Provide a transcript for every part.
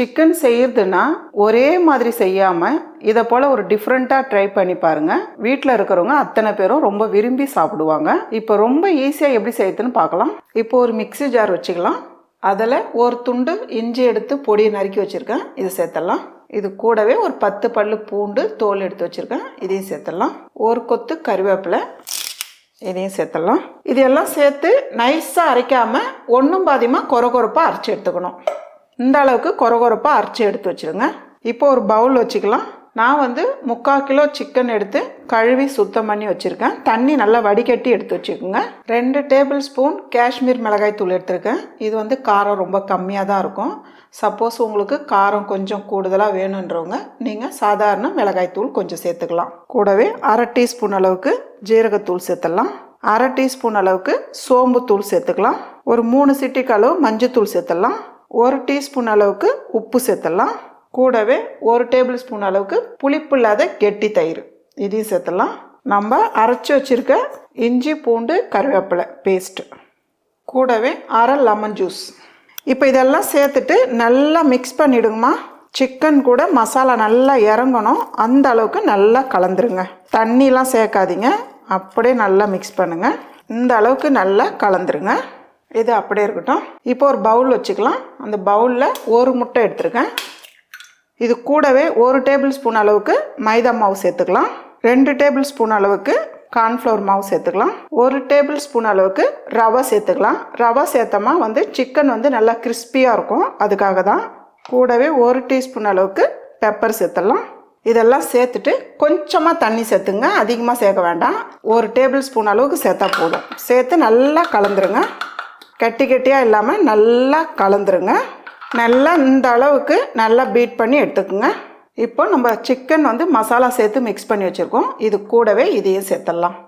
Chicken செய்யறதுன்னா ஒரே மாதிரி செய்யாமல் இதை போல் ஒரு டிஃப்ரெண்ட்டாக ட்ரை பண்ணி பாருங்கள் வீட்டில் இருக்கிறவங்க அத்தனை பேரும் ரொம்ப விரும்பி சாப்பிடுவாங்க. இப்போ ரொம்ப ஈஸியாக எப்படி செய்யுதுன்னு பார்க்கலாம். இப்போ ஒரு மிக்ஸி ஜார் வச்சுக்கலாம். அதில் ஒரு துண்டு இஞ்சி எடுத்து பொடியை நறுக்கி வச்சுருக்கேன். இதை சேர்த்துடலாம். இது கூடவே ஒரு பத்து பல்லு பூண்டு தோல் எடுத்து வச்சுருக்கேன். இதையும் சேர்த்துடலாம். ஒரு கொத்து கருவேப்பிலை இதையும் சேர்த்துடலாம். இது எல்லாம் சேர்த்து நைஸாக அரைக்காமல் ஒன்றும் பாதியமாக கொர கொரப்பாக அரைச்சி எடுத்துக்கணும். இந்த அளவுக்கு கொர கொரப்பாக அரைச்சி எடுத்து வச்சுருங்க. இப்போ ஒரு பவுல் வச்சுக்கலாம். நான் வந்து முக்கால் கிலோ சிக்கன் எடுத்து கழுவி சுத்தம் பண்ணி வச்சுருக்கேன். தண்ணி நல்லா வடிகட்டி எடுத்து வச்சுக்கோங்க ரெண்டு டேபிள் ஸ்பூன் காஷ்மீர் மிளகாய் தூள் எடுத்திருக்கேன். இது வந்து காரம் ரொம்ப கம்மியாக தான் இருக்கும். சப்போஸ் உங்களுக்கு காரம் கொஞ்சம் கூடுதலாக வேணுன்றவங்க நீங்கள் சாதாரண மிளகாய் தூள் கொஞ்சம் சேர்த்துக்கலாம். கூடவே அரை டீஸ்பூன் அளவுக்கு ஜீரகத்தூள் சேர்த்துடலாம். அரை டீஸ்பூன் அளவுக்கு சோம்பு தூள் சேர்த்துக்கலாம். ஒரு மூணு சிட்டிக்கு அளவு மஞ்சத்தூள் சேர்த்துடலாம். ஒரு டீஸ்பூன் அளவுக்கு உப்பு சேர்த்துடலாம். கூடவே ஒரு டேபிள் ஸ்பூன் அளவுக்கு புளிப்பு இல்லாத கெட்டி தயிர் இதையும் சேர்த்துடலாம். நம்ம அரைச்சி வச்சுருக்க இஞ்சி பூண்டு கருவேப்பிலை பேஸ்ட்டு கூடவே அரை லெமன் ஜூஸ் இப்போ இதெல்லாம் சேர்த்துட்டு நல்லா மிக்ஸ் பண்ணிவிடுங்கம்மா சிக்கன் கூட மசாலா நல்லா இறங்கணும். அந்த அளவுக்கு நல்லா கலந்துருங்க. தண்ணிலாம் சேர்க்காதீங்க. அப்படியே நல்லா மிக்ஸ் பண்ணுங்கள் இந்த அளவுக்கு நல்லா கலந்துருங்க. இது அப்படியே இருக்கட்டும். இப்போ ஒரு பவுல் வச்சுக்கலாம். அந்த பவுலில் ஒரு முட்டை எடுத்துருக்கேன். இது கூடவே ஒரு டேபிள் ஸ்பூன் அளவுக்கு மைதா மாவு சேர்த்துக்கலாம். ரெண்டு டேபிள் ஸ்பூன் அளவுக்கு கார்ன்ஃப்ளவர் மாவு சேர்த்துக்கலாம். ஒரு டேபிள் ஸ்பூன் அளவுக்கு ரவை சேர்த்துக்கலாம். ரவை சேர்த்தமா வந்து சிக்கன் வந்து நல்லா கிறிஸ்பியாக இருக்கும். அதுக்காக தான் கூடவே ஒரு டீஸ்பூன் அளவுக்கு பெப்பர் சேர்த்துடலாம். இதெல்லாம் சேர்த்துட்டு கொஞ்சமாக தண்ணி சேர்த்துங்க. அதிகமாக சேர்க்க வேண்டாம். ஒரு டேபிள் ஸ்பூன் அளவுக்கு சேர்த்தா போதும். சேர்த்து நல்லா கலந்துருங்க. கட்டி கட்டியாக இல்லாமல் நல்லா கலந்துருங்க. நல்லா இந்த அளவுக்கு நல்லா பீட் பண்ணி எடுத்துக்கோங்க. இப்போ நம்ம சிக்கன் வந்து மசாலா சேர்த்து மிக்ஸ் பண்ணி வச்சுருக்கோம். இது கூடவே இதையும் சேர்த்துடலாம்.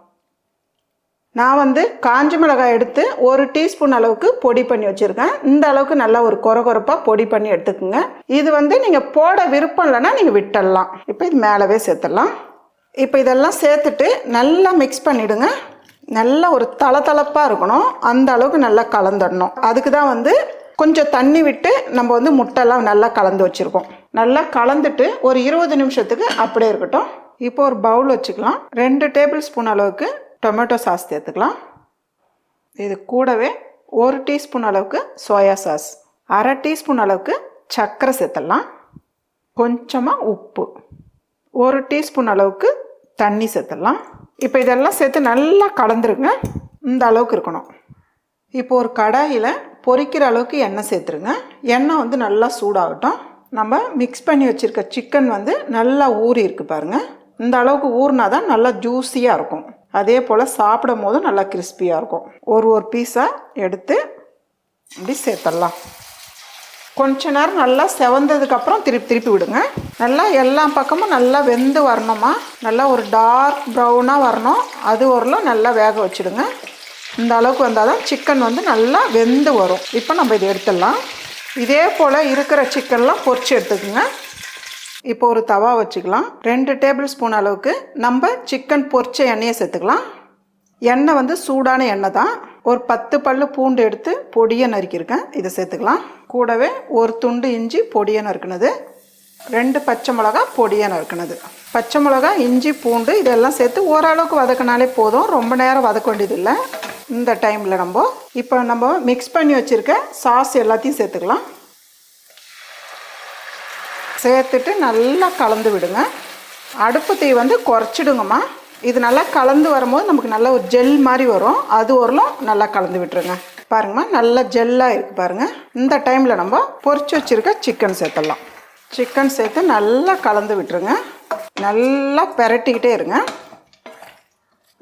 நான் வந்து காஞ்ச மிளகாய் எடுத்து ஒரு டீஸ்பூன் அளவுக்கு பொடி பண்ணி வச்சுருக்கேன். இந்த அளவுக்கு நல்லா ஒரு கொர கொரப்பாக பொடி பண்ணி எடுத்துக்கோங்க. இது வந்து நீங்கள் போட விருப்பம் இல்லைன்னா நீங்கள் விட்டுடலாம். இப்போ இது மேலவே சேர்த்துடலாம். இப்போ இதெல்லாம் சேர்த்துட்டு நல்லா மிக்ஸ் பண்ணிவிடுங்க நல்லா ஒரு தளதளப்பாக இருக்கணும். அந்த அளவுக்கு நல்லா கலந்துடணும். அதுக்கு தான் வந்து கொஞ்சம் தண்ணி விட்டு நம்ம வந்து முட்டைலாம் நல்லா கலந்து வச்சுருக்கோம். நல்லா கலந்துட்டு ஒரு இருபது நிமிஷத்துக்கு அப்படியே இருக்கட்டும். இப்போ ஒரு பவுல் வச்சுக்கலாம். ரெண்டு டேபிள் ஸ்பூன் அளவுக்கு டொமேட்டோ சாஸ் சேர்த்துக்கலாம். இது கூடவே ஒரு டீஸ்பூன் அளவுக்கு சோயா சாஸ். அரை டீஸ்பூன் அளவுக்கு சர்க்கரை சேர்த்துடலாம். கொஞ்சமாக உப்பு. ஒரு டீஸ்பூன் அளவுக்கு தண்ணி சேர்த்துடலாம். இப்போ இதெல்லாம் சேர்த்து நல்லா கலந்துருங்க இந்த அளவுக்கு இருக்கணும். இப்போ ஒரு கடாயில் பொரிக்கிற அளவுக்கு எண்ணெய் சேர்த்துருங்க. எண்ணெய் வந்து நல்லா சூடாகட்டும். நம்ம மிக்ஸ் பண்ணி வச்சுருக்க சிக்கன் வந்து நல்லா ஊறி இருக்கு பாருங்கள் இந்த அளவுக்கு ஊறினா தான் நல்லா ஜூஸியாக இருக்கும். அதே போல் சாப்பிடும் போதும் நல்லா கிறிஸ்பியாக இருக்கும். ஒரு ஒரு பீஸாக எடுத்து இப்படி சேர்த்துடலாம். கொஞ்ச நேரம் நல்லா செவந்ததுக்கப்புறம் திருப்பி திருப்பி விடுங்க. நல்லா எல்லா பக்கமும் நல்லா வெந்து வரணுமா? நல்லா ஒரு டார்க் ப்ரௌனாக வரணும். அது வரலாம் நல்லா வேக வச்சுடுங்க. இந்த அளவுக்கு வந்தால் தான் சிக்கன் வந்து நல்லா வெந்து வரும். இப்போ நம்ம இதை எடுத்துடலாம். இதே போல் இருக்கிற சிக்கன்லாம் பொறிச்சு எடுத்துக்கோங்க. இப்போ ஒரு தவா வச்சுக்கலாம். ரெண்டு டேபிள் ஸ்பூன் அளவுக்கு நம்ம சிக்கன் பொறிச்ச எண்ணெயை சேர்த்துக்கலாம். எண்ணெய் வந்து சூடான எண்ணெய் தான். ஒரு பத்து பல் பூண்டு எடுத்து பொடியை நறுக்கியிருக்கேன். இதை சேர்த்துக்கலாம். கூடவே ஒரு துண்டு இஞ்சி பொடியை நறுக்கினது. ரெண்டு பச்சை மிளகா பொடியை நறுக்கினது. பச்சை மிளகா இஞ்சி பூண்டு இதெல்லாம் சேர்த்து ஓரளவுக்கு வதக்கினாலே போதும். ரொம்ப நேரம் வதக்க வேண்டியதில்லை. இந்த டைமில் நம்ம இப்போ நம்ம மிக்ஸ் பண்ணி வச்சுருக்க சாஸ் எல்லாத்தையும் சேர்த்துக்கலாம். சேர்த்துட்டு நல்லா கலந்து விடுங்க. அடுப்பு தீ வந்து குறைச்சிடுங்கம்மா. இது நல்லா கலந்து வரும்போது நமக்கு நல்ல ஒரு ஜெல் மாதிரி வரும். அது வரலும் நல்லா கலந்து விட்டுருங்க. பாருங்கம்மா நல்லா ஜெல்லாக இருக்குது பாருங்கள் இந்த டைமில் நம்ம பொரிச்சு வச்சுருக்க சிக்கன் சேர்த்துடலாம். சிக்கன் சேர்த்து நல்லா கலந்து விட்டுருங்க. நல்லா பெரட்டிக்கிட்டே இருங்க.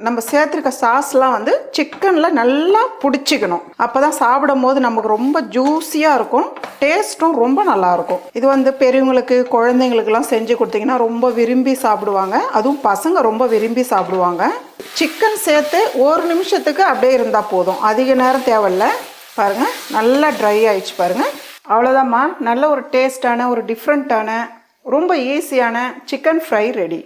நம்ம சேர்த்துருக்க சாஸ்லாம் வந்து சிக்கனில் நல்லா பிடிச்சிக்கணும். அப்போ தான் சாப்பிடும் போது நமக்கு ரொம்ப ஜூஸியாக இருக்கும். டேஸ்ட்டும் ரொம்ப நல்லாயிருக்கும். இது வந்து பெரியவங்களுக்கு குழந்தைங்களுக்கெல்லாம் செஞ்சு கொடுத்தீங்கன்னா ரொம்ப விரும்பி சாப்பிடுவாங்க. அதுவும் பசங்க ரொம்ப விரும்பி சாப்பிடுவாங்க. சிக்கன் சேர்த்து ஒரு நிமிஷத்துக்கு அப்படியே இருந்தால் போதும். அதிக நேரம் தேவையில்ல. பாருங்கள் நல்லா ட்ரை ஆயிடுச்சு பாருங்கள் அவ்வளோதாம்மா நல்ல ஒரு டேஸ்ட்டான ஒரு டிஃப்ரெண்ட்டான ரொம்ப ஈஸியான சிக்கன் ஃப்ரை ரெடி.